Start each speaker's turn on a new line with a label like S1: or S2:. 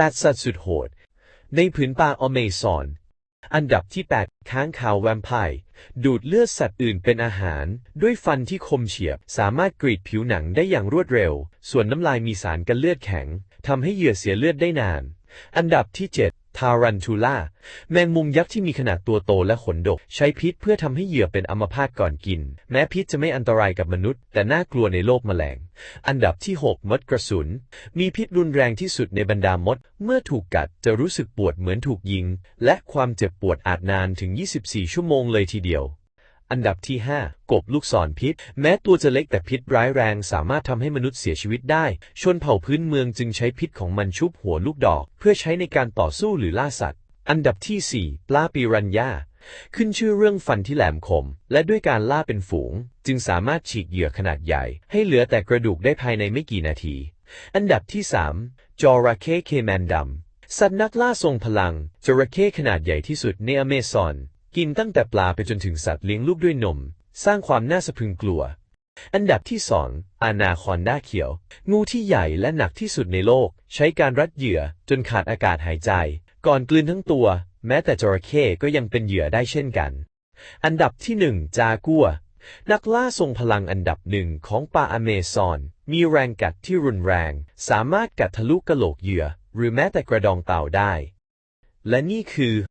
S1: 8สัตว์สุดโหด ในผืนป่าอเมซอน อันดับที่ 8 ค้างคาวแวมไพร์ดูดเลือดสัตว์อื่นเป็นอาหาร ด้วยฟันที่คมเฉียบ สามารถกรีดผิวหนังได้อย่างรวดเร็ว ส่วนน้ำลายมีสารกันเลือดแข็งทำให้เหยื่อเสียเลือดได้นาน อันดับที่ 7 ทารันทูล่า แมงมุมยักษ์ที่มีขนาดตัวโตและขนดก ใช้พิษเพื่อทำให้เหยื่อเป็นอัมพาตก่อนกิน แม้พิษจะไม่อันตรายกับมนุษย์ แต่น่ากลัวในโลกแมลง อันดับที่ 6 มดกระสุน มีพิษรุนแรงที่สุดในบรรดามด เมื่อถูกกัดจะรู้สึกปวดเหมือนถูกยิง และความเจ็บปวดอาจนานถึง 24 ชั่วโมงเลยทีเดียว อันดับที่ 5 กบลูกศรพิษ แม้ตัวจะเล็กแต่พิษร้ายแรงสามารถทำให้มนุษย์เสียชีวิตได้ ชนเผ่าพื้นเมืองจึงใช้พิษของมันชุบหัวลูกดอก เพื่อใช้ในการต่อสู้หรือล่าสัตว์ อันดับที่ 4 ปลาปิรันย่าขึ้นชื่อเรื่องฟันที่แหลมคม และด้วยการล่าเป็นฝูง จึงสามารถฉีกเหยื่อขนาดใหญ่ ให้เหลือแต่กระดูกได้ภายในไม่กี่นาที อันดับที่ 3จระเข้เคแมนดำสัตว์นักล่าทรงพลังจระเข้ขนาดใหญ่ที่สุดในอเมซอน กินตั้งแต่ปลาไปจนถึงสัตว์เลี้ยงลูกด้วยนม สร้างความน่าสะพรึงกลัว อันดับที่ 2 อานาคอนด้าเขียว งูที่ใหญ่และหนักที่สุดในโลก ใช้การรัดเหยื่อจนขาดอากาศหายใจ ก่อนกลืนทั้งตัว แม้แต่จระเข้ก็ยังเป็นเหยื่อได้เช่นกัน อันดับที่ 1 จากัว นักล่าทรงพลังอันดับหนึ่งของป่าอเมซอน มีแรงกัดที่รุนแรง สามารถกัดทะลุกะโหลกเหยื่อ หรือแม้แต่กระดองเต่าได้ และนี่คือ